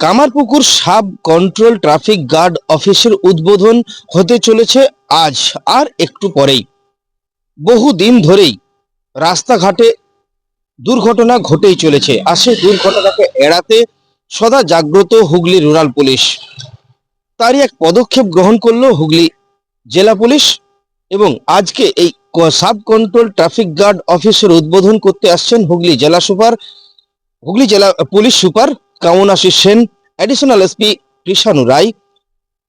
Kamarpukur sub control traffic guard অফিসের উদ্বোধন হতে চলেছে আজ, আর একটু পরেই। বহু দিন ধরেই রাস্তাঘাটে দুর্ঘটনা ঘটেই চলেছে। আর সেই দুর্ঘটনাকে এড়াতে সদা জাগ্রত হুগলি রুরাল পুলিশ। তারই এক পদক্ষেপ গ্রহণ করল হুগলি জেলা পুলিশ এবং আজকে এই সাব কন্ট্রোল ট্রাফিক গার্ড অফিসের উদ্বোধন করতে আসছেন হুগলি জেলা সুপার, হুগলি জেলা police super Kamanashi Sen? Additional SP Krishanu Roy,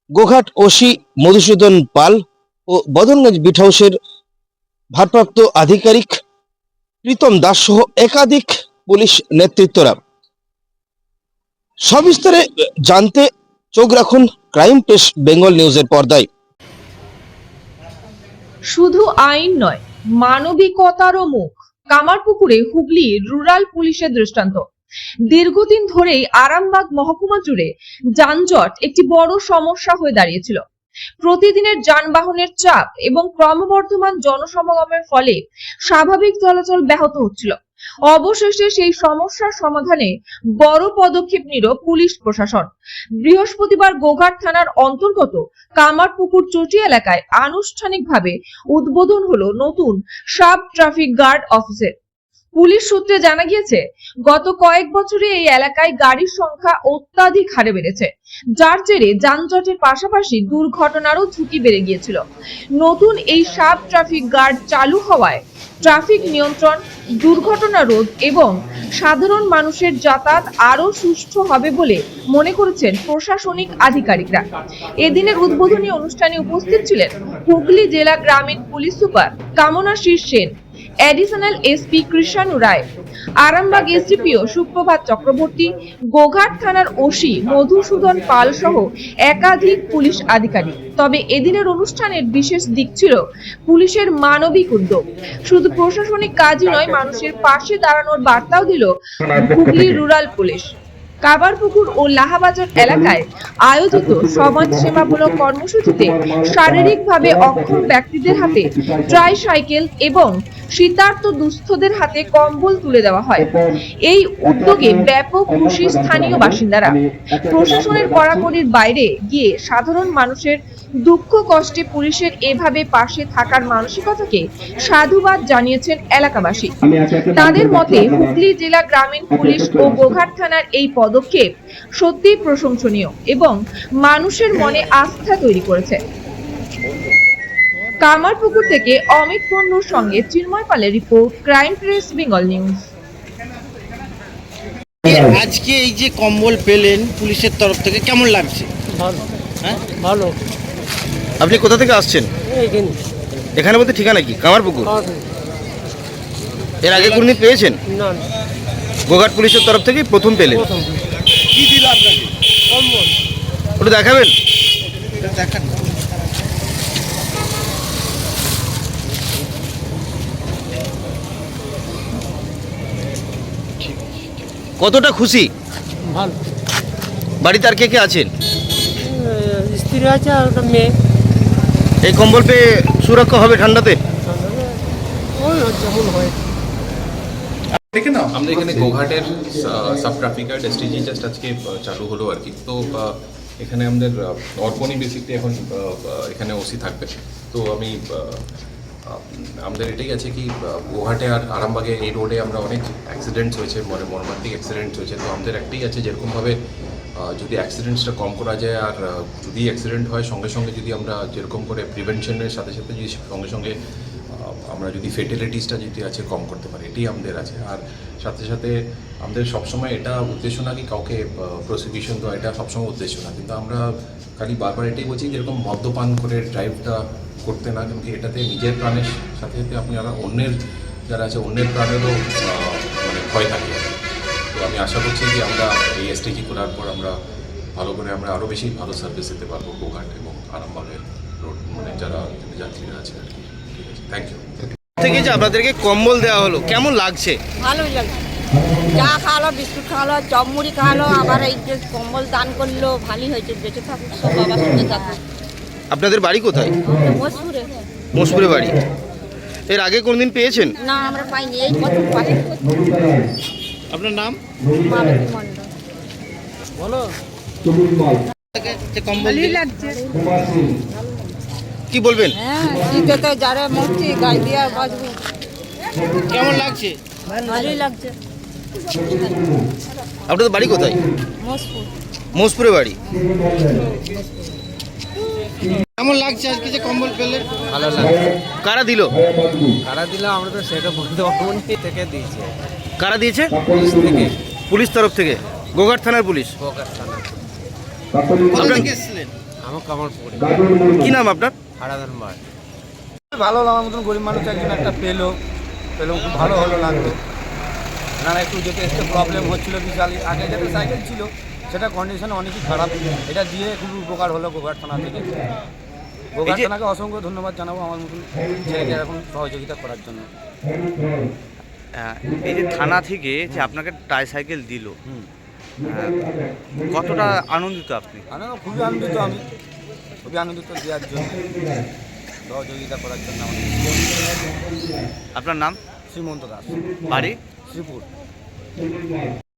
Goghat OC Madhusudan Pal ও বদনগঞ্জ বিট হাউসের ভারপ্রাপ্ত আধিকারিক প্রীতম দাস সহ একাধিক পুলিশ নেতৃত্বরা। সবিস্তারে জানতে চোখ রাখুন ক্রাইম প্রেস বেঙ্গল নিউজের পর্দায়। শুধু আইন নয়, মানবিকতারও মুখ। কামারপুকুরে হুগলি রুরাল পুলিশের দৃষ্টান্ত। দীর্ঘদিন ধরেই আরামবাগ মহকুমা জুড়ে যানজট একটি বড় সমস্যা হয়ে দাঁড়িয়েছিল। প্রতিদিনের যানবাহনের চাপ এবং ক্রমবর্ধমান জনসমাগমের ফলে স্বাভাবিক চলাচল ব্যাহত হচ্ছিল। অবশেষে সেই সমস্যার সমাধানে বড় পদক্ষেপ নিল পুলিশ প্রশাসন। বৃহস্পতিবার গোঘাট থানার অন্তর্গত কামারপুকুর চটি এলাকায় আনুষ্ঠানিকভাবে উদ্বোধন হলো নতুন সাব ট্রাফিক গার্ড অফিসের। পুলিশ সূত্রে জানা গিয়েছে, গত কয়েক বছরে এই এলাকায় গাড়ির সংখ্যা অত্যাধিক হারে বেড়েছে, যার জেরে যানজটের পাশাপাশি দুর্ঘটনারও ঝুঁকি বেড়ে গিয়েছিল। নতুন এই সাব ট্রাফিক গার্ড চালু হওয়ায় ট্রাফিক নিয়ন্ত্রণ, দুর্ঘটনা রোধ এবং সাধারণ মানুষের যাতায়াত আরও সুষ্ঠু হবে বলে মনে করেছেন প্রশাসনিক আধিকারিকরা। এদিনের উদ্বোধনী অনুষ্ঠানে উপস্থিত ছিলেন হুগলি জেলা গ্রামীণ police super Kamanashish Sen. Additional SP Krishan Roy, Arambagh SDPO Suprabhat Chakraborty, Goghat থানার ওসি মধুসূদন পাল সহ একাধিক পুলিশ আধিকারিক। তবে এদিনের অনুষ্ঠানের বিশেষ দিক ছিল পুলিশের মানবিক উদ্যোগ। শুধু প্রশাসনিক কাজই নয়, মানুষের পাশে দাঁড়ানোর বার্তাও দিল হুগলি রুরাল পুলিশ। কাবারপুকুর ও লাহাবাজার এলাকায় আয়োজিত সমাজ সেবামূলক কর্মসূচিতে শারীরিকভাবে অক্ষম ব্যক্তিদের হাতে ট্রাই সাইকেল এবং শীতার্ত দুস্থদের হাতে কম্বল তুলে দেওয়া হয়। এই উদ্যোগে ব্যাপক খুশি স্থানীয় বাসিন্দারা। প্রশাসনের কড়াকড়ির বাইরে গিয়ে সাধারণ মানুষের দুঃখ কষ্টে পুলিশের এভাবে পাশে থাকার মানসিকতাকে সাধুবাদ জানিয়েছেন এলাকাবাসী। তাদের মতে, হুগলি জেলা গ্রামীণ পুলিশ ও গোঘাট থানার এই পদক্ষেপ সত্যিই প্রশংসনীয় এবং মানুষের মনে আস্থা তৈরি করেছে। কামারপুকুর থেকে অমিত পণ্যর সঙ্গে চিন্ময় পালের report crime press Bengal news. আজকে এই যে কম্বল পেলেন পুলিশের তরফ থেকে কেমন লাগছে? ভালো। হ্যাঁ? ভালো। আপনি কোথা থেকে আসছেন? এখানে বলতে ঠিকানা কি? কামারপুকুর? এর আগে কোনদিন পেয়েছেন? না, গোঘাট পুলিশের তরফ থেকে প্রথম পেলেন? কি দিল আপনাকে? কম্বল। ওটা দেখাবেন? দেখান। কতটা খুশি? ভালো। বাড়িতে আর কে কে আছেন? স্ত্রী আছে আর একটা মেয়ে। এই কম্বল পেয়ে সুরক্ষা হবে ঠান্ডাতে? ওই যেমন হয়। আমাদের এখানে গোঘাটের সাব ট্রাফিকার এসটিজি জাস্ট আজকে চালু হলো আর কি। তো এখানে আমাদের অর্পণই বেসিকলি এখন এখানে ওসি থাকবে। তো আমি আমাদের এটাই আছে কি গোঘাটে আর আরামবাগে এই রোডে আমরা অনেক অ্যাক্সিডেন্টস হয়েছে মানে মর্মান্তিক অ্যাক্সিডেন্টস হয়েছে। তো আমাদের একটাই আছে যেরকমভাবে যদি অ্যাক্সিডেন্টসটা কম করা যায় আর যদি অ্যাক্সিডেন্ট হয়, সঙ্গে সঙ্গে যদি আমরা যেরকম করে প্রিভেনশনের সাথে সাথে যদি সঙ্গে সঙ্গে আমরা যদি ফেটেলিটিসটা যদি আছে, কম করতে পারি, এটাই আমাদের আছে। আর সাথে সাথে আমাদের সবসময় এটা উদ্দেশ্য না কি কাউকে প্রসিকিউশন দেওয়া, এটা সবসময় উদ্দেশ্য না। কিন্তু আমরা খালি বারবার এটাই বলছি, যেরকম মদ্যপান করে ড্রাইভটা করতে না, কিন্তু এটাতে নিজের প্রাণের সাথে সাথে আপনি যারা অন্যের যারা আছে, অন্যের প্রাণেরও মানে ভয় থাকে। তো আমি আশা করছি যে আমরা এই এসটিজি করার পর আমরা ভালো করে, আমরা আরও বেশি ভালো সার্ভিস দিতে পারব, গোঘাট এবং আরামবাগের রোড মানে যারা যাত্রীরা আছে আর কি। থ্যাংক ইউ থেকে যে আপনাদেরকে কম্বল দেওয়া হলো কেমন লাগছে? ভালোই লাগছে। চা খাওয়ালো বিস্কুট খাওয়ালো চপ মুড়ি খাওয়ালো আবার এই যে কম্বল দান করল ভালোই হয়েছে। বেঁচে থাকুক সব বাবা সঙ্গে থাকুক। আপনাদের বাড়ি কোথায়? মজপুরে মোশপুরে বাড়ি। এর আগে কোনদিন পেয়েছেন? না আমরা পাইনি। এই প্রথম পাই আপনার নাম? মালতী মণ্ডল। বলো। কম্বল লাগছে। কি বলবেন? হ্যাঁ শীতেতে যারে মরছি গাই দিয়ে বাঁচবো কেমন লাগছে? ভালোই লাগছে। আপনাদের বাড়ি কোথায়? মজপুর মোজপুরে বাড়ি। কেমন লাগছে আজকে যে কম্বল পেলেন ভালো লাগে কারা দিল? কারা দিলে আমরা তো সেটা বলতে পারব থেকে দিয়েছে। কারা দিয়েছে? পুলিশ থেকে। পুলিশ তরফ থেকে। গোঘাট থানার পুলিশ। বোকার থানা কামার কি নাম আপনার? হারাদার মাঠ ভালো লাগার মতন গরিব মানুষ একজন একটা পেল। পেল খুব ভালো হলো লাগল। না একটু যেতে একটু প্রবলেম হচ্ছিল বিশাল। আগে যেটা সাইকেল ছিল সেটা কন্ডিশন অনেকই খারাপ। এটা দিয়ে খুব উপকার হলো গোঘাট থানা থেকে। গোঘাট থানাকে অসংখ্য ধন্যবাদ জানাব আমার মতন ছেলেকে এখন সহযোগিতা করার জন্য। এই যে থানা থেকে যে আপনাকে ট্রাইসাইকেল দিল হুম। কতটা আনন্দিত আপনি? খুবই আনন্দিত আমি। খুবই আনন্দিত দেওয়ার জন্য সহযোগিতা করার জন্য আমাদের আপনার নাম? শ্রীমন্ত দাস। বাড়ি? শ্রীপুর।